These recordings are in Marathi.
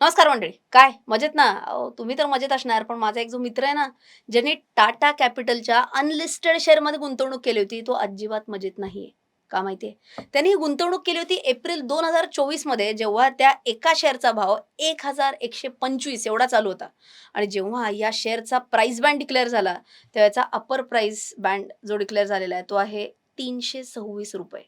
नमस्कार मंडळी. काय? मजेत ना? तुम्ही तर मजेत असणार पण माझा एक जो मित्र आहे ना ज्यांनी टाटा कॅपिटलच्या अनलिस्टेड शेअरमध्ये गुंतवणूक केली होती तो अजिबात मजेत नाहीये. का माहितीये? त्यांनी गुंतवणूक केली होती एप्रिल दोन हजार चोवीसमध्ये जेव्हा त्या एका शेअरचा भाव एक हजार एकशे पंचवीस एवढा चालू होता. आणि जेव्हा या शेअरचा प्राइस बँड डिक्लेअर झाला तेव्हा याचा अपर प्राइस बँड जो डिक्लेअर झालेला आहे तो आहे तीनशे सव्वीस रुपये.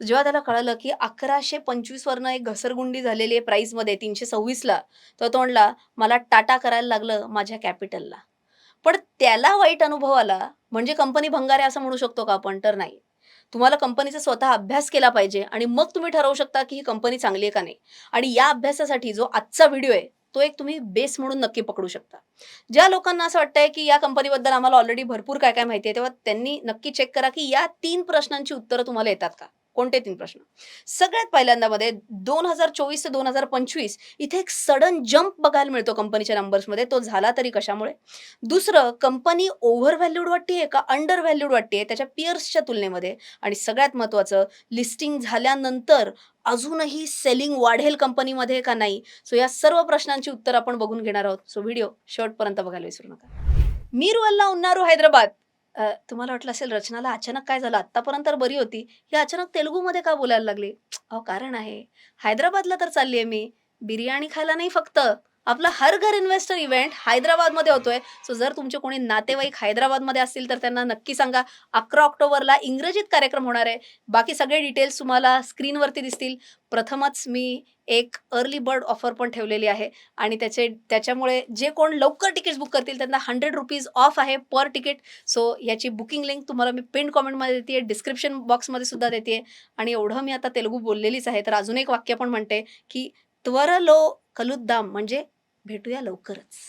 जेव्हा त्याला कळलं की अकराशे पंचवीस वरनं एक घसरगुंडी झालेली आहे प्राईसमध्ये तीनशे सव्वीसला तर तो म्हणला मला टाटा करायला लागलं माझ्या कॅपिटलला पण त्याला वाईट अनुभव आला म्हणजे कंपनी भंगार आहे असं म्हणू शकतो का आपण? तर नाही. तुम्हाला कंपनीचा स्वतः अभ्यास केला पाहिजे आणि मग तुम्ही ठरवू शकता की ही कंपनी चांगली आहे का नाही. आणि या अभ्यासासाठी जो आजचा व्हिडिओ आहे तो एक तुम्ही बेस म्हणून नक्की पकडू शकता. ज्या लोकांना असं वाटतंय की या कंपनीबद्दल आम्हाला ऑलरेडी भरपूर काय काय माहिती आहे तेव्हा त्यांनी नक्की चेक करा की या तीन प्रश्नांची उत्तरं तुम्हाला येतात का? कोणते तीन प्रश्न? सगळ्यात पहिल्यांदा मध्ये दोन हजार चोवीस ते दोन हजार पंचवीस इथे एक सडन जम्प बघायला मिळतो कंपनीच्या नंबर्समध्ये तो झाला तरी कशामुळे? दुसरं कंपनी ओव्हर व्हॅल्यूड वाटते का अंडर व्हॅल्यूड वाटते त्याच्या पियर्सच्या तुलनेमध्ये. आणि सगळ्यात महत्त्वाचं लिस्टिंग झाल्यानंतर अजूनही सेलिंग वाढेल कंपनीमध्ये का नाही? सो या सर्व प्रश्नांची उत्तर आपण बघून घेणार आहोत. सो व्हिडिओ शेवटपर्यंत बघायला विसरू नका. मीर वल्ला उन्नारू हैदराबाद. अ, तुम्हाला वाटलं असेल रचनाला अचानक काय झालं? आत्तापर्यंत तर बरी होती. ही अचानक तेलुगूमध्ये का बोलायला लागली? अहो कारण आहे. हैदराबादला तर चालली आहे मी. बिर्याणी खायला नाही फक्त. आपला हर घर इन्व्हेस्टर इव्हेंट हैदराबादमध्ये होतोय. सो जर तुमचे कोणी नातेवाईक हैदराबादमध्ये असतील तर त्यांना नक्की सांगा. अकरा ऑक्टोबरला इंग्रजीत कार्यक्रम होणार आहे. बाकी सगळे डिटेल्स तुम्हाला स्क्रीनवरती दिसतील. प्रथमच मी एक अर्ली बर्ड ऑफर पण ठेवलेली आहे. आणि त्याचे त्याच्यामुळे जे कोण लवकर तिकीट्स बुक करतील त्यांना हंड्रेड रुपीज ऑफ आहे पर तिकीट सो याची बुकिंग लिंक तुम्हाला मी पिन कॉमेंटमध्ये देते डिस्क्रिप्शन बॉक्समध्ये सुद्धा देते आणि एवढं मी आता तेलुगू बोललेलीच आहे. तर अजून एक वाक्य पण म्हणते की त्वरलो कलुद्दाम म्हणजे भेटूया लवकरच.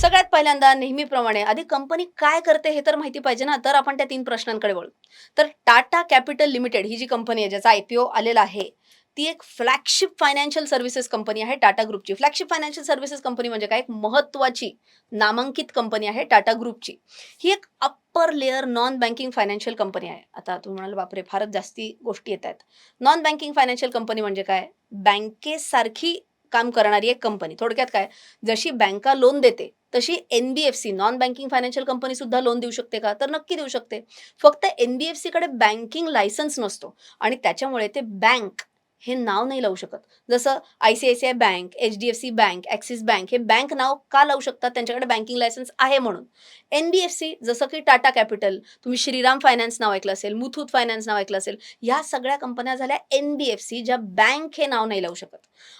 सगळ्यात पहिल्यांदा नेहमीप्रमाणे आधी कंपनी काय करते हे तर माहिती पाहिजे ना? तर आपण त्या तीन प्रश्नांकडे वळू. तर टाटा कॅपिटल लिमिटेड ही जी कंपनी आहे ज्याचा आय पी ओ आलेला आहे ती एक फ्लॅगशिप फायनान्शियल सर्व्हिसेस कंपनी आहे टाटा ग्रुपची फ्लॅगशिप फायनान्शियल सर्व्हिसेस कंपनी म्हणजे काय? एक महत्वाची नामांकित कंपनी आहे टाटा ग्रुपची ही एक upper layer non banking financial company आहे. आता तुम्ही म्हणाल बापरे फारच जास्ती गोष्टी येत आहेत. नॉन बँकिंग फायनान्शियल कंपनी म्हणजे काय? बँकेसारखी काम करणारी एक कंपनी थोडक्यात काय? जशी बँका लोन देते तशी N B F C non banking financial company सुद्धा लोन देऊ शकते का? तर नक्की देऊ शकते. फक्त एन बी एफ सीकडे बँकिंग लायसन्स नसतो. आणि त्याच्यामुळे ते बँक हे नाव नाही लावू शकत. जसं I C I C I bank H D F C bank Axis bank हे बँक नाव का लावू शकतात? त्यांच्याकडे बँकिंग लायसन्स आहे म्हणून. एन बी एफ सी जसं की टाटा कॅपिटल तुम्ही श्रीराम फायनान्स नाव ऐकलं असेल मुथूत फायनान्स नाव ऐकलं असेल या सगळ्या कंपन्या झाल्या एन बी एफ सी ज्या बँक हे नाव नाही लावू शकत.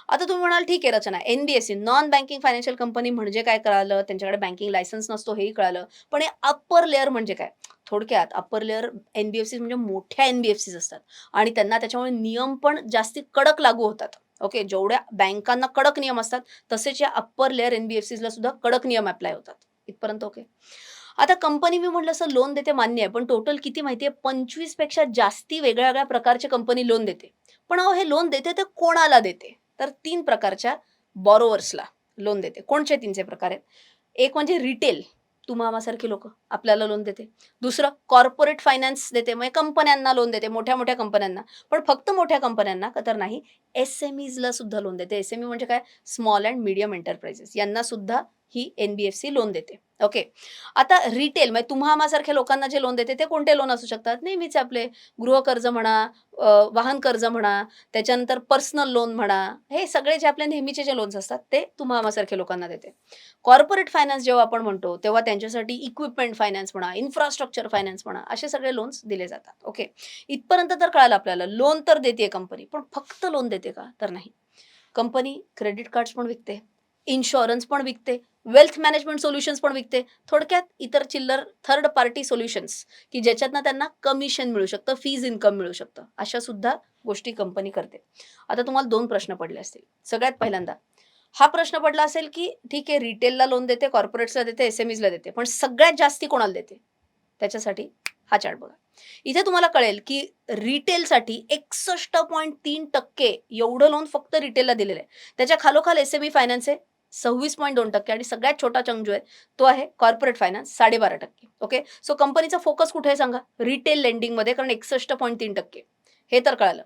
आता तुम्ही म्हणाल ठीक आहे Rachana. N B F C non banking financial company म्हणजे काय कळालं? त्यांच्याकडे बँकिंग लायसन्स नसतो हेही कळालं. पण हे अप्पर लेअर म्हणजे काय? थोडक्यात upper layer N B F C म्हणजे मोठ्या एन बी एफ सीज असतात. आणि त्यांना त्याच्यामुळे नियम पण जास्ती कडक लागू होतात. ओके जेवढ्या बँकांना कडक नियम असतात तसेच या upper layer N B F सीजला सुद्धा कडक नियम अप्लाय होतात. इथपर्यंत ओके आता कंपनी मी म्हटलं असं लोन देते मान्य आहे पण टोटल किती माहिती आहे पंचवीसपेक्षा जास्ती वेगळ्या वेगळ्या प्रकारचे कंपनी लोन देते. पण अहो हे लोन देते तर कोणाला देते? तर तीन प्रकारच्या बॉरोवर्सला लोन देते. कोणचे तीनचे प्रकार आहेत? एक म्हणजे रिटेल तुम्हामासारखे लोक आपल्याला लोन देते. दुसरं कॉर्पोरेट फायनान्स देते. म्हणजे कंपन्यांना लोन देते. मोठ्या मोठ्या कंपन्यांना. पण फक्त मोठ्या कंपन्यांना का तर नाही एस एम ईजला सुद्धा लोन देते. एस एम ई म्हणजे काय? स्मॉल अँड मीडियम एंटरप्राइजेस यांना सुद्धा ही N B F C loan देते. ओके आता रिटेल म्हणजे तुम्हा आम्हासारख्या लोकांना जे लोन देते ते कोणते लोन असू शकतात? नेहमीच आपले गृहकर्ज म्हणा वाहन कर्ज म्हणा त्याच्यानंतर पर्सनल लोन म्हणा हे सगळे जे आपले नेहमीचे जे लोन्स असतात ते तुम्हा आम्हासारख्या लोकांना देते. कॉर्पोरेट फायनान्स जेव्हा आपण म्हणतो तेव्हा त्यांच्यासाठी इक्विपमेंट फायनान्स म्हणा इन्फ्रास्ट्रक्चर फायनान्स म्हणा असे सगळे लोन्स दिले जातात. ओके इथपर्यंत तर कळालं आपल्याला लोन तर देते कंपनी पण फक्त लोन देते का? तर नाही. कंपनी क्रेडिट कार्ड्स पण विकते. इन्शुरन्स पण विकते वेल्थ मॅनेजमेंट सोल्युशन्स पण विकते. थोडक्यात इतर चिल्लर थर्ड पार्टी सोल्युशन्स की ज्याच्यातनं त्यांना कमिशन मिळू शकतं फीज इन्कम मिळू शकतं. अशा सुद्धा गोष्टी कंपनी करते. आता तुम्हाला दोन प्रश्न पडले असतील. सगळ्यात पहिल्यांदा हा प्रश्न पडला असेल की ठीक आहे रिटेलला लोन देते कॉर्पोरेट्सला देते एस एम ला देते पण सगळ्यात जास्ती कोणाला देते? त्याच्यासाठी हा चार्ट बघा. इथे तुम्हाला कळेल की रिटेलसाठी एकसष्ट पॉईंट तीन टक्के एवढं लोन फक्त रिटेलला दिलेलं आहे. त्याच्या खालोखाल एस एम ई फायनान्स आहे सव्वीस पॉईंट दोन टक्के आणि सगळ्यात छोटा चंक जो आहे तो आहे कॉर्पोरेट फायनान्स साडेबारा टक्के. ओके सो कंपनीचा फोकस कुठे आहे सांगा? रिटेल लेंडिंगमध्ये कारण एकसष्ट पॉईंट तीन टक्के. हे तर कळालं.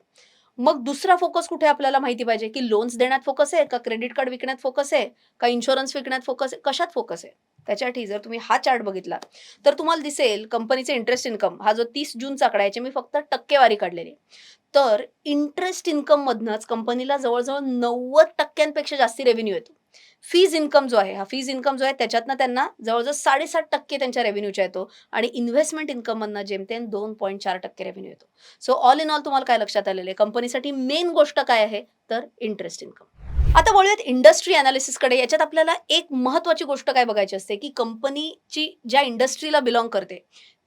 मग दुसरा फोकस कुठे आपल्याला माहिती पाहिजे? की लोन्स देण्यात फोकस आहे का? क्रेडिट कार्ड विकण्यात फोकस आहे? का इन्शुरन्स विकण्यात फोकस आहे? कशात फोकस आहे? त्याच्यासाठी जर तुम्ही हा चार्ट बघितला तर तुम्हाला दिसेल कंपनीचे इंटरेस्ट इन्कम हा जो तीस जूनचा आकडा आहे याची मी फक्त टक्केवारी काढलेली तर इंटरेस्ट इन्कममधनच कंपनीला जवळजवळ नव्वद टक्क्यांपेक्षा जास्ती रेव्हेन्यू येतो. फीज इन्कम जो आहे हा फीज इन्कम जो आहे त्याच्यातनं त्यांना जवळजवळ साडेसात टक्के त्यांच्या रेव्हेन्यूच्या येतो आणि इन्व्हेस्टमेंट इन्कममधनं जेमतेम दोन पॉईंट चार टक्के रेव्हेन्यू येतो. सो ऑल इन ऑल तुम्हाला काय लक्षात आलेलं आहे? कंपनीसाठी मेन गोष्ट काय आहे? तर इंटरेस्ट इन्कम आता बोलूयात इंडस्ट्री अनालिसिसकडे याच्यात आपल्याला एक महत्वाची गोष्ट काय बघायची असते की कंपनीची ज्या इंडस्ट्रीला बिलॉंग करते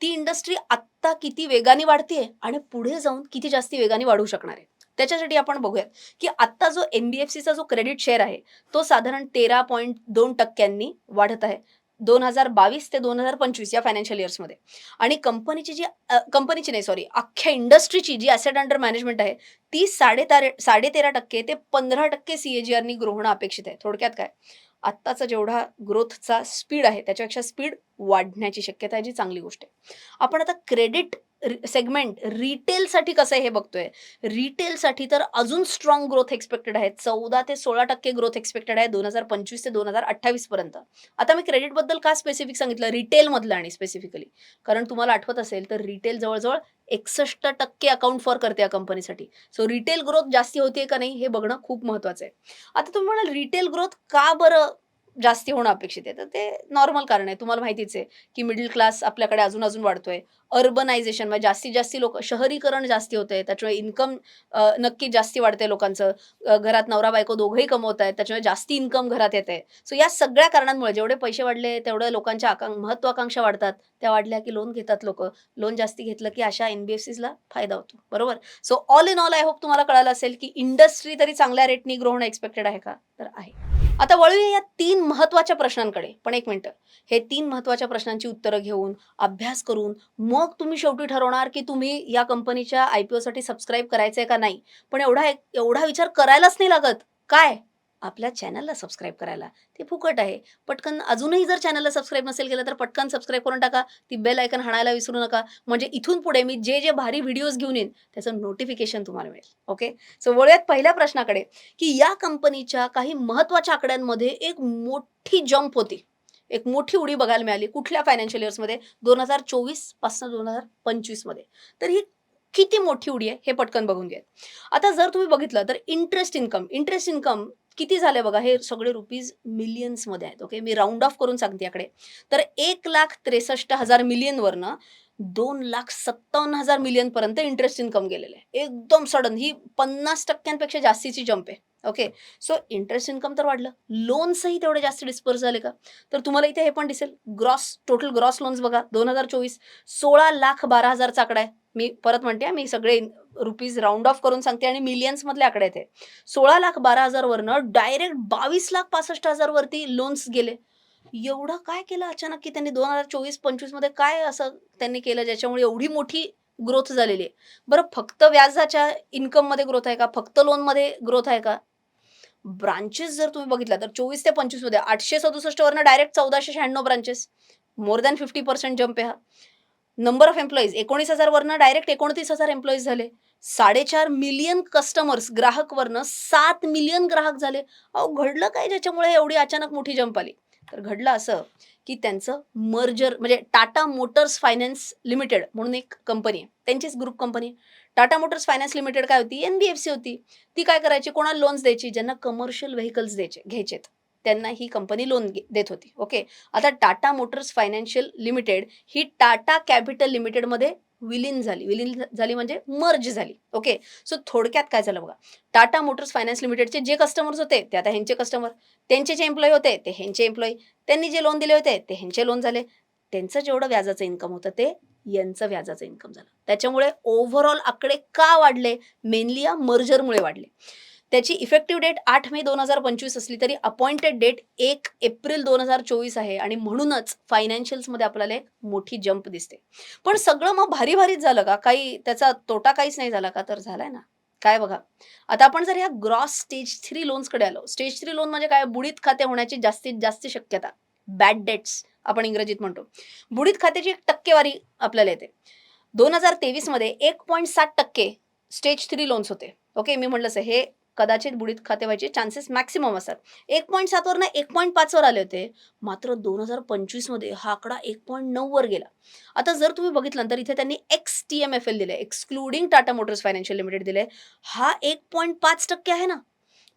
ती इंडस्ट्री आत्ता किती वेगाने वाढते आणि पुढे जाऊन किती जास्ती वेगाने वाढू शकणार आहे? त्याच्यासाठी आपण बघूयात की आत्ता जो एनबीएफसीचा जो क्रेडिट शेअर आहे तो साधारण तेरा पॉईंट दोन टक्क्यांनी वाढत आहे. दोन हजार बावीस ते दोन हजार पंचवीस या फायनान्शियल इयर्समध्ये आणि कंपनीची जी कंपनीची नाही सॉरी अख्ख्या इंडस्ट्रीची जी ॲसेट अंडर मॅनेजमेंट आहे ती साडेतेरा साडेतेरा टक्के ते पंधरा टक्के सी ए जी आरनी ग्रो होणं अपेक्षित आहे. थोडक्यात काय? आत्ताचा जेवढा ग्रोथचा स्पीड आहे त्याच्यापेक्षा स्पीड वाढण्याची शक्यता आहे जी चांगली गोष्ट आहे. आपण आता क्रेडिट सेगमेंट रिटेलसाठी कसं आहे हे बघतोय. रिटेलसाठी तर अजून स्ट्रॉंग ग्रोथ एक्सपेक्टेड आहे. चौदा ते सोळा टक्के ग्रोथ एक्सपेक्टेड आहे दोन हजार पंचवीस ते दोन हजार अठ्ठावीस पर्यंत. आता मी क्रेडिटबद्दल का स्पेसिफिक सांगितलं? रिटेलमधलं आणि स्पेसिफिकली कारण तुम्हाला आठवत असेल तर रिटेल जवळजवळ एकसष्ट टक्के अकाउंट फॉर करते या कंपनीसाठी सो रिटेल ग्रोथ जास्ती होते का नाही हे बघणं खूप महत्वाचं आहे. आता तुम्ही म्हणाल रिटेल ग्रोथ का बरं जास्ती होणं अपेक्षित आहे. तर ते नॉर्मल कारण आहे. तुम्हाला माहितीच आहे की मिडल क्लास आपल्याकडे अजून अजून वाढतोय. अर्बनायझेशन म्हणजे जास्तीत जास्ती लोक शहरीकरण जास्ती होतंय. त्याच्यामुळे इन्कम नक्की जास्ती वाढते लोकांचं. घरात नवरा बायको दोघंही कमवत आहेत त्याच्यामुळे जास्ती इन्कम घरात येते सो या सगळ्या कारणांमुळे जेवढे पैसे वाढले तेवढ्या लोकांच्या आकां महत्वाकांक्षा वाढतात. त्या वाढल्या की लोन घेतात लोक. लोन जास्ती घेतलं की अशा एनबीएफसीला फायदा होतो. बरोबर? So all in all I hope तुम्हाला कळालं असेल की इंडस्ट्री तरी चांगल्या रेटनी ग्रो होणं एक्सपेक्टेड आहे का? तर आहे. आता वळूया या तीन महत्त्वाच्या प्रश्नांकडे. पण एक मिनिट. हे तीन महत्त्वाच्या प्रश्नांची उत्तरं घेऊन अभ्यास करून मग तुम्ही शेवटी ठरवणार की तुम्ही या कंपनीच्या आय पी ओसाठी सबस्क्राईब करायचंय का नाही? पण एवढा एवढा विचार करायलाच नाही लागत. काय? आपल्या चॅनलला सबस्क्राईब करायला. ते फुकट आहे. पटकन अजूनही जर चॅनलला सबस्क्राईब नसेल केलं तर पटकन सबस्क्राईब करून टाका. ती बेल आयकन हाणायला विसरू नका. म्हणजे इथून पुढे मी जे जे भारी व्हिडिओज घेऊन येईन त्याचं नोटिफिकेशन तुम्हाला मिळेल. ओके सो वळूयात पहिल्या प्रश्नाकडे. की या कंपनीच्या काही महत्त्वाच्या आकड्यांमध्ये एक मोठी जंप होती. एक मोठी उडी बघायला मिळाली कुठल्या फायनान्शियल इयर्समध्ये दोन हजार चोवीसपासून दोन हजार पंचवीसमध्ये तर ही किती मोठी उडी आहे हे पटकन बघून घ्या. आता जर तुम्ही बघितलं तर इंटरेस्ट इन्कम इंटरेस्ट इन्कम किती झाले बघा हे सगळे रुपीज मिलियन्समध्ये आहेत ओके मी राऊंड ऑफ करून सांगते याकडे. तर एक लाख त्रेसष्ट हजार मिलियनवरनं दोन लाख सत्तावन्न हजार मिलियन पर्यंत इंटरेस्ट इन्कम गेलेलं आहे. एकदम सडन ही पन्नास टक्क्यांपेक्षा जास्तीची जंप आहे ओके सो इंटरेस्ट इन्कम तर वाढलं. लोन्सही तेवढे जास्त डिस्पर्स झाले का? तर तुम्हाला इथे हे पण दिसेल. ग्रॉस टोटल ग्रॉस लोन्स बघा दोन हजार चोवीस सोळा लाख बारा हजारचा आकडा आहे. मी परत म्हणते मी सगळे रुपीज राऊंड ऑफ करून सांगते आणि मिलियन्स मधले आकडे आहेत सोळा लाख बारा हजार वरनं डायरेक्ट बावीस लाख पासष्ट हजार वरती लोन्स गेले. एवढं काय केलं अचानक की त्यांनी दोन हजार चोवीस पंचवीसमध्ये काय असं त्यांनी केलं ज्याच्यामुळे एवढी मोठी ग्रोथ झालेली आहे? बरं फक्त व्याजाच्या इन्कममध्ये ग्रोथ आहे का? फक्त लोनमध्ये ग्रोथ आहे का? ब्रांचेस जर तुम्ही बघितला तर चोवीस ते पंचवीसमध्ये आठशे सदुसष्ट वरनं डायरेक्ट चौदाशे शहाण्णव branches more than fifty percent jump आहे हा. नंबर ऑफ एम्प्लॉईज एकोणीस हजार वरनं डायरेक्ट एकोणतीस हजार एम्प्लॉईज झाले. साडेचार मिलियन कस्टमर्स ग्राहकवरनं सात मिलियन ग्राहक झाले. अहो घडलं काय ज्याच्यामुळे एवढी अचानक मोठी जंप आली? तर घडलं असं की त्यांचं मर्जर म्हणजे टाटा मोटर्स फायनान्स लिमिटेड म्हणून एक कंपनी आहे. त्यांचीच group company Tata Motors finance limited काय होती? एन बी एफ सी होती. ती काय करायची? कोणाला लोन्स द्यायची? ज्यांना कमर्शियल व्हेकल्स द्यायचे घ्यायचेत. त्यांना ही कंपनी लोन देत होती. ओके आता टाटा मोटर्स फायनान्शियल लिमिटेड ही टाटा कॅपिटल लिमिटेडमध्ये विलीन झाली. विलीन झाली म्हणजे मर्ज झाली. ओके सो थोडक्यात काय झालं बघा. टाटा मोटर्स फायनान्स लिमिटेडचे जे कस्टमर्स होते ते आता ह्यांचे कस्टमर त्यांचे जे एम्प्लॉई होते ते ह्यांचे एम्प्लॉई त्यांनी जे लोन दिले होते ते ह्यांचे लोन झाले. त्यांचं जेवढं व्याजाचं इन्कम होतं ते यांचं व्याजाचं इन्कम झालं. त्याच्यामुळे ओव्हरऑल आकडे का वाढले? मेनली या मर्जरमुळे वाढले. त्याची इफेक्टिव्ह डेट आठ मे दोन हजार पंचवीस असली तरी अपॉइंटेड डेट एक एप्रिल दोन हजार चोवीस आहे आणि म्हणूनच फायनान्शियल्समध्ये आपल्याला एक मोठी जंप दिसते. पण सगळं मग भारी भारीच झालं का? काही त्याचा तोटा काहीच नाही झाला का? तर झालाय ना. काय बघा. आता आपण जर ह्या ग्रॉस स्टेज थ्री लोन्सकडे आलो. स्टेज थ्री लोन म्हणजे काय? बुडीत खाते होण्याची जास्तीत जास्त शक्यता. बॅड डेट्स आपण इंग्रजीत म्हणतो. बुडीत खात्याची एक टक्केवारी आपल्याला येते. दोन हजार तेवीसमध्ये एक पॉईंट सात टक्के स्टेज थ्री लोन्स होते. ओके मी म्हटलंच हे कदाचित बुडीत खाते व्हायचे चान्सेस मॅक्सिमम असतात. एक पॉईंट सातवरनं एक पॉईंट पाचवर आले होते. मात्र दोन हजार पंचवीसमध्ये हा आकडा एक पॉईंट नऊवर गेला. आता जर तुम्ही बघितलं तर इथे त्यांनी X T M F L दिले excluding Tata Motors financial limited दिले हा एक पॉईंट पाच टक्के आहे ना.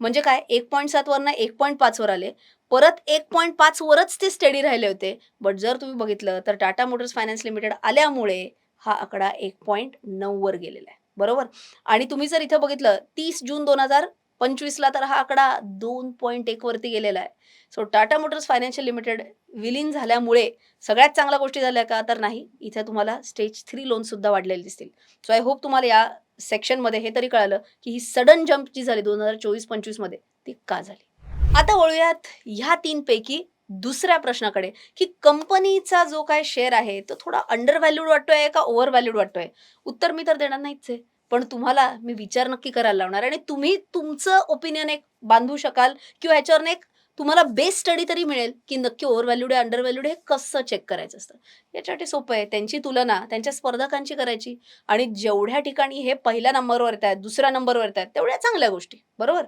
म्हणजे काय? एक पॉईंट सातवरनं एक पॉईंट पाचवर आले. परत एक पॉईंट पाचवरच ते स्टेडी राहिले होते. बट जर तुम्ही बघितलं तर टाटा मोटर्स फायनान्स लिमिटेड आल्यामुळे हा आकडा एक पॉईंट नऊवर गेलेला आहे. बरोबर? आणि तुम्ही जर इथं बघितलं तीस जून दोन हजार पंचवीसला तर हा आकडा दोन पॉईंट एक वरती गेलेला आहे. So Tata Motors financial limited विलीन झाल्यामुळे सगळ्यात चांगल्या गोष्टी झाल्या का? तर नाही. इथे तुम्हाला स्टेज थ्री लोन सुद्धा वाढलेले दिसतील. सो आय होप तुम्हाला या सेक्शनमध्ये हे तरी कळालं की ही सडन जंप जी झाली दोन हजार चोवीस पंचवीसमध्ये ती का झाली? आता वळूयात ह्या तीनपैकी दुसऱ्या प्रश्नाकडे की कंपनीचा जो काय शेअर आहे तो थोडा अंडर व्हॅल्यूड वाटतोय का ओव्हर व्हॅल्यूड वाटतोय? उत्तर मी तर देणार नाहीच आहे. पण तुम्हाला मी विचार नक्की करायला लावणार आणि तुम्ही तुमचं ओपिनियन एक बांधू शकाल किंवा ह्याच्यावर एक तुम्हाला बेस स्टडी तरी मिळेल की नक्की ओव्हर व्हॅल्यूड आहे अंडर व्हॅल्यूड हे कसं चेक करायचं असतं. याच्यासाठी सोपं आहे. त्यांची तुलना त्यांच्या स्पर्धकांची करायची आणि जेवढ्या ठिकाणी हे पहिल्या नंबरवर येत आहेत दुसऱ्या नंबरवर येत आहेत तेवढ्या चांगल्या गोष्टी. बरोबर?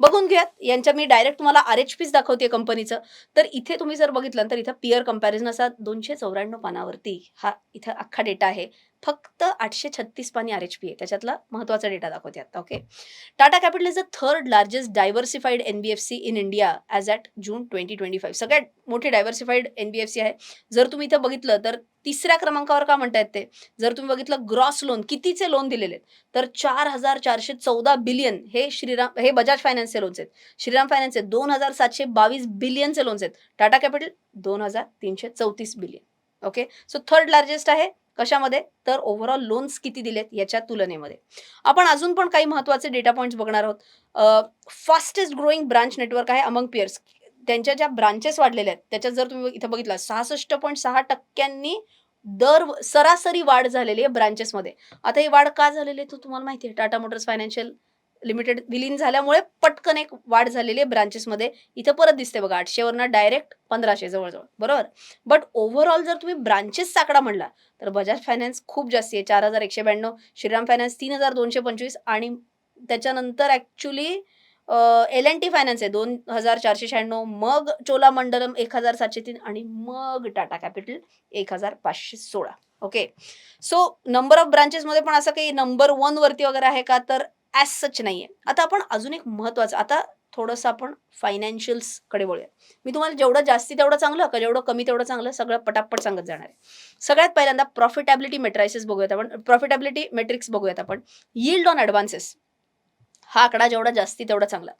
बघून घ्यात यांच्या मी डायरेक्ट तुम्हाला आर एच पीच दाखवते कंपनीचं तर इथे तुम्ही जर बघितलं तर इथं पिअर कंपॅरिझन असा दोनशे चौऱ्याण्णव पानावरती हा इथं अख्खा डेटा आहे. फक्त आठशे छत्तीस पाणी आर एच पी आहे. त्याच्यातला महत्त्वाचा डेटा दाखवते आता okay Tata capital is the third largest diversified N B F C in India as at June twenty twenty five सगळ्यात मोठी diversified N B F C आहे. जर तुम्ही इथं बघितलं तर तिसऱ्या क्रमांकावर का म्हणतायत ते? जर तुम्ही बघितलं ग्रॉस लोन कितीचे लोन दिलेले आहेत? तर चार हजार चारशे चौदा बिलियन हे श्रीराम हे बजाज फायनान्सचे लोन्स आहेत. श्रीराम फायनान्सचे दोन हजार सातशे बावीस बिलियनचे लोन्स आहेत. टाटा कॅपिटल दोन हजार तीनशे चौतीस billion okay so third largest आहे कशामध्ये? तर ओव्हरऑल लोन्स किती दिलेत याच्या तुलनेमध्ये. आपण अजून पण काही महत्त्वाचे डेटा पॉईंट्स बघणार आहोत. फास्टेस्ट ग्रोईंग ब्रांच नेटवर्क आहे अमंग पियर्स त्यांच्या ज्या ब्रांचेस वाढलेल्या आहेत त्याच्यात जर तुम्ही इथं बघितलं सहासष्ट पॉईंट सहा टक्क्यांनी दर सरासरी वाढ झालेली आहे ब्रांचेसमध्ये आता ही वाढ का झालेली आहे तो तुम्हाला माहिती आहे. टाटा मोटर्स फायनान्शियल लिमिटेड विलीन झाल्यामुळे पटकन एक वाढ झालेली आहे ब्रांचेसमध्ये इथं परत दिसते बघा आठशेवरनं डायरेक्ट पंधराशे जवळजवळ बरोबर? बट ओव्हरऑल जर तुम्ही ब्रांचेसचा आकडा म्हणला तर बजाज फायनान्स खूप जास्त आहे. चार हजार एकशे ब्याण्णव श्रीराम फायनान्स तीन हजार दोनशे पंचवीस आणि त्याच्यानंतर actually L N T finance आहे. दोन हजार चारशे शहाण्णव मग चोलामंडलम एक हजार सातशे तीन आणि मग टाटा कॅपिटल एक हजार पाचशे सोळा. ओके सो नंबर ऑफ ब्रांचेसमध्ये पण असं काही नंबर वन वरती वगैरे आहे का? तर ॲज सच नाही आहे आता आपण अजून एक महत्त्वाचं आता थोडंसं आपण फायनान्शियल्सकडे वळूया. मी तुम्हाला जेवढं जास्ती तेवढं चांगलं का जेवढं कमी तेवढं चांगलं सगळं पटापट सांगत जाणार आहे. सगळ्यात पहिल्यांदा प्रॉफिटॅबिलिटी मेट्रायसेस बघूयात आपण. प्रॉफिटॅबिलिटी मेट्रिक्स बघूयात आपण. यील्ड ऑन ॲडव्हान्सेस हा आकडा जेवढा जास्ती तेवढा चांगला.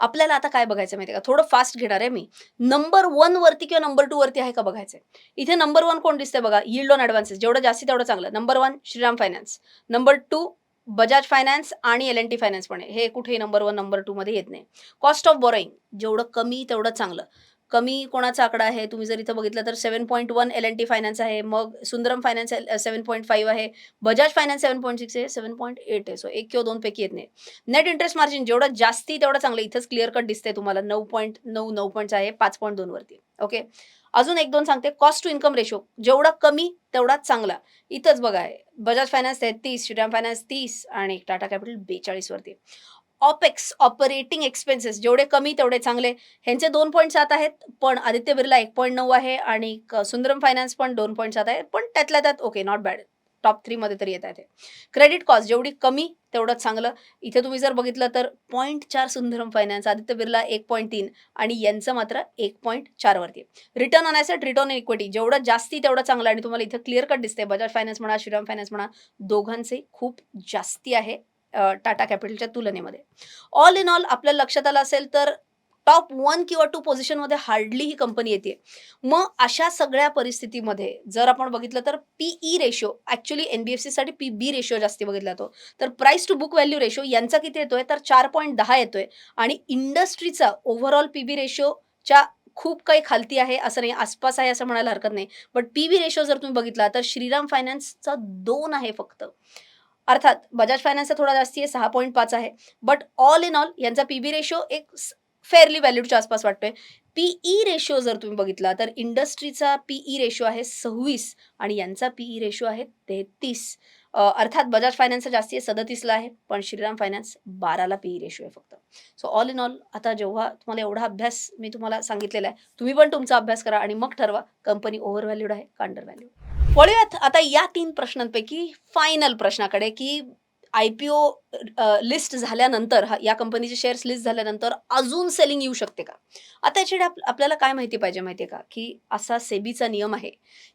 आपल्याला आता काय बघायचं माहिती का? थोडं फास्ट घेणार आहे मी. नंबर वन वरती किंवा नंबर टू वरती आहे का बघायचं इथे नंबर वन कोण दिसतंय बघा? यील्ड ऑन ॲडव्हान्सेस जेवढं जास्ती तेवढं चांगलं. Number one Shriram finance number two Bajaj finance आणि एल एन टी फायनान्स पण आहे. हे कुठेही नंबर वन नंबर टू मध्ये येत नाही. कॉस्ट ऑफ बोरोईंग जेवढं कमी तेवढं चांगलं. कमी कोणाचा आकडा आहे? तुम्ही जर इथं बघितलं तर seven point one L N T finance आहे. मग Sundaram finance seven point five आहे. Bajaj finance seven point six आहे सेवन पॉईंट एट आहे. सो एक किंवा दोन पैकी येत नाही. नेट इंटरेस्ट मार्जिन जेवढं जास्ती तेवढं चांगलं. इथंच क्लिअर कट दिसते तुम्हाला. नऊ पॉईंट नऊ नऊ पॉईंट आहे पाच पॉईंट दोन वरती. ओके अजून एक दोन सांगते. कॉस्ट टू इन्कम रेशो जेवढा कमी तेवढा चांगला. इथंच बघा बजाज फायनान्स तेहतीस श्रीराम फायनान्स तीस आणि टाटा कॅपिटल बेचाळीस वरती. ऑपेक्स ऑपरेटिंग एक्सपेन्सेस जेवढे कमी तेवढे चांगले. ह्यांचे दोन पॉईंट सात आहेत पण आदित्य बिर्ला एक पॉईंट नऊ आहे आणि सुंदरम फायनान्स पण दोन पॉईंट सात आहे पण त्यातल्या त्यात ओके नॉट बॅड टॉप थ्रीमध्ये तरी येत आहे क्रेडिट कॉस्ट जेवढी कमी तेवढं चांगलं. इथे तुम्ही जर बघितलं तर पॉईंट चार सुंदरम फायनान्स आदित्य बिर्ला एक पॉईंट तीन आणि यांचं मात्र एक point चारवरती return on asset return on equity जेवढं जास्ती तेवढं चांगलं. आणि तुम्हाला इथं क्लिअर कट दिसते बजाज फायनान्स म्हणा श्रीराम फायनान्स म्हणा दोघांचे खूप जास्ती आहे टाटा कॅपिटलच्या तुलनेमध्ये. ऑल इन ऑल आपल्या लक्षात आलं असेल तर टॉप वन किंवा टू पोझिशनमध्ये हार्डली ही कंपनी येते. मग अशा सगळ्या परिस्थितीमध्ये जर आपण बघितलं तर PE ratio actually N B F सीसाठी पी बी रेशो जास्ती बघितला जातो तर price to book value ratio यांचा किती येतोय? तर चार पॉईंट दहा येतोय. आणि इंडस्ट्रीचा ओव्हरऑल पी बी रेशोच्या खूप काही खालती आहे असं नाही आसपास आहे असं म्हणायला हरकत नाही. बट पी व्ही रेशो जर तुम्ही बघितला तर श्रीराम फायनान्सचा दोन आहे फक्त. अर्थात बजाज फायनान्सचा थोडा जास्ती आहे सहा पॉईंट पाच आहे. बट ऑल इन ऑल यांचा पी बी रेशो एक फेअरली व्हॅल्यूडच्या आसपास वाटतोय. पीई रेशो जर तुम्ही बघितला तर इंडस्ट्रीचा पीई रेशो आहे सव्वीस आणि यांचा पीई रेशो आहे तेहतीस. अर्थात बजाज फायनान्स जास्ती आहे सदतीसला आहे पण श्रीराम फायनान्स बाराला पी रेशो आहे फक्त. सो ऑल इन ऑल आता जेव्हा तुम्हाला एवढा अभ्यास मी तुम्हाला सांगितलेला आहे तुम्ही पण तुमचा अभ्यास करा आणि मग ठरवा कंपनी ओव्हर व्हॅल्यूड आहे का अंडर व्हॅल्यूड वळूयात आता या तीन प्रश्नांपैकी फायनल प्रश्नाकडे की आय पी ओ लिस्ट झाल्यानंतर या कंपनीचे शेअर्स लिस्ट झाल्यानंतर अजून सेलिंग येऊ शकते का? आता याच्याकडे आप आपल्याला काय माहिती पाहिजे माहिती आहे का? की असा सेबीचा नियम आहे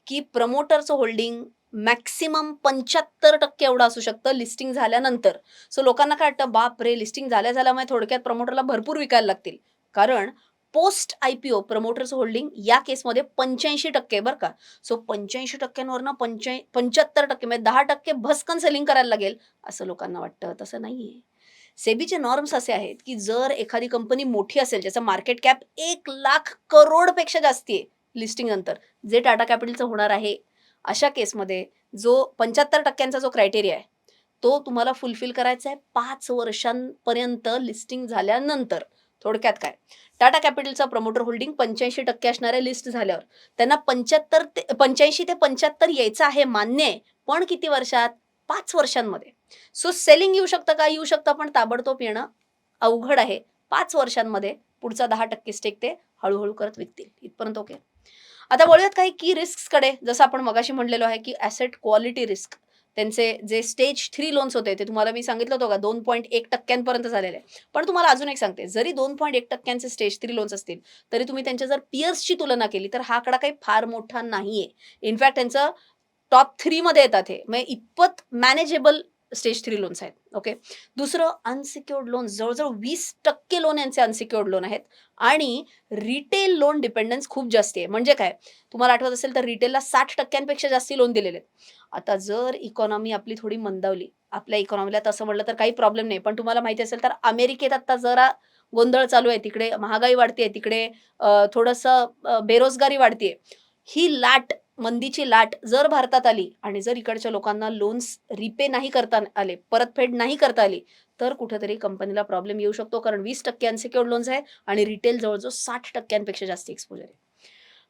की प्रमोटरचं होल्डिंग मॅक्सिमम पंच्याहत्तर टक्के एवढं असू शकतं लिस्टिंग झाल्यानंतर. सो लोकांना काय वाटतं बाप रे लिस्टिंग झाल्या झाल्यामुळे थोडक्यात प्रमोटरला भरपूर विकायला लागतील. कारण post I P O promoters holding या केसमध्ये पंच्याऐंशी टक्के बरं का. सो पंच्याऐंशी टक्क्यांवरनं पंच्या पंच्याहत्तर टक्के म्हणजे दहा टक्के भस्कन सेलिंग करायला लागेल असं लोकांना वाटतं. तसं नाही आहे सेबीचे नॉर्म्स असे आहेत की जर एखादी कंपनी मोठी असेल ज्याचं मार्केट कॅप एक लाख करोडपेक्षा जास्ती आहे लिस्टिंग नंतर जे टाटा कॅपिटलचं होणार आहे अशा केसमध्ये जो पंच्याहत्तर टक्क्यांचा जो क्रायटेरिया आहे तो तुम्हाला फुलफिल करायचा आहे पाच वर्षांपर्यंत लिस्टिंग झाल्यानंतर. थोडक्यात काय? टाटा कॅपिटलचा प्रमोटर होल्डिंग पंच्याऐंशी टक्के असणारे लिस्ट झाल्यावर. त्यांना पंच्याहत्तर ते पंच्याऐंशी ते पंच्याहत्तर यायचं आहे मान्य आहे पण किती वर्षात? पाच वर्षांमध्ये. सो सेलिंग येऊ शकतं का? येऊ शकतं पण ताबडतोब येणं अवघड आहे. पाच वर्षांमध्ये पुढचा दहा टक्के स्टेक ते हळूहळू करत विकतील. इथपर्यंत ओके आता वळूयात काही की रिस्ककडे जसं आपण मगाशी म्हणलेलो आहे की ॲसेट क्वालिटी रिस्क त्यांचे जे स्टेज थ्री लोन्स होते ते तुम्हाला मी सांगितलं होतं का दोन पॉईंट एक टक्क्यांपर्यंत झालेले आहे. पण तुम्हाला अजून एक सांगते जरी दोन पॉईंट एक टक्क्यांचे स्टेज थ्री लोन्स असतील तरी तुम्ही त्यांच्या जर पियर्सची तुलना केली तर हा आकडा काही फार मोठा नाहीये इनफॅक्ट त्यांचं टॉप थ्रीमध्ये येतात हे म्हणजे इतपत मॅनेजेबल स्टेज थ्री लोन्स आहेत. ओके दुसरं अनसिक्युअर्ड लोन जवळजवळ वीस टक्के लोन यांचे अनसिक्युअर्ड लोन आहेत. आणि रिटेल लोन डिपेंडन्स खूप जास्ती आहे. म्हणजे काय? तुम्हाला आठवत असेल तर रिटेलला साठ टक्क्यांपेक्षा जास्ती लोन दिलेले आहेत. आता जर इकॉनॉमी आपली थोडी मंदावली आपल्या इकॉनॉमीला तसं म्हटलं तर काही प्रॉब्लेम नाही. पण तुम्हाला माहिती असेल तर अमेरिकेत आता जरा गोंधळ चालू आहे. तिकडे महागाई वाढते तिकडे थोडंसं बेरोजगारी वाढते ही लाट मंदीची लाट जर भारतात आली आणि जर इकडच्या लोकांना लोन्स रिपे नाही करता आले परतफेड नाही करता आली तर कुठेतरी कंपनीला प्रॉब्लेम येऊ शकतो. कारण वीस टक्के अनसिक्युअर्ड लोन्स आहे आणि रिटेल जवळजवळ साठ टक्क्यांपेक्षा जास्त एक्सपोजर आहे.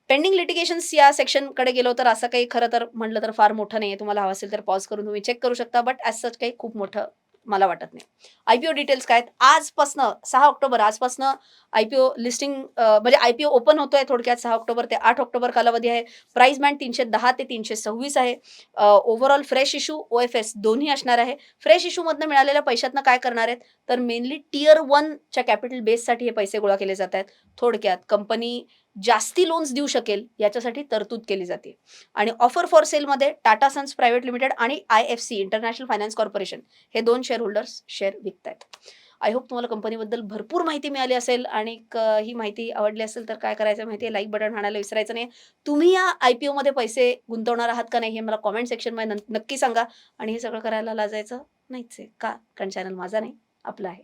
पेंडिंग लिटिगेशन्स या सेक्शनकडे गेलो तर असं काही खरं तर म्हटलं तर फार मोठं नाही आहे तुम्हाला हवं असेल तर पॉज करून तुम्ही चेक करू शकता. बट ॲज सच काही खूप मोठं मला वाटत नाही. आयपीओ डिटेल्स काय आहेत? आजपासनं सहा ऑक्टोबर आजपासनं आयपीओ लिस्टिंग म्हणजे आयपीओ ओपन होतोय थोडक्यात सहा ऑक्टोबर ते आठ ऑक्टोबर कालावधी आहे. प्राइस बँड तीनशे दहा ते तीनशे सव्वीस आहे. Overall fresh issue O F S दोन्ही असणार आहे. फ्रेश इशूमधनं मिळालेल्या पैशातनं काय करणार आहेत? तर मेनली टिअर वनच्या कॅपिटल बेससाठी हे पैसे गोळा केले जात आहेत. थोडक्यात कंपनी जास्ती लोन्स देऊ शकेल याच्यासाठी तरतूद केली जाते. आणि ऑफर फॉर सेलमध्ये टाटा सन्स प्रायव्हेट लिमिटेड आणि I F C international finance corporation हे दोन शेअर होल्डर्स शेअर विकत आहेत आय होप तुम्हाला कंपनीबद्दल भरपूर माहिती मिळाली असेल आणि क- ही माहिती आवडली असेल तर काय करायचं माहिती आहे लाईक बटन हाणायला विसरायचं नाही तुम्ही या आय पी ओमध्ये पैसे गुंतवणार आहात का नाही हे मला कॉमेंट सेक्शनमध्ये नक्की सांगा. आणि हे सगळं करायला लाजायचं नाहीच आहे का? कारण चॅनल माझा नाही आपला आहे.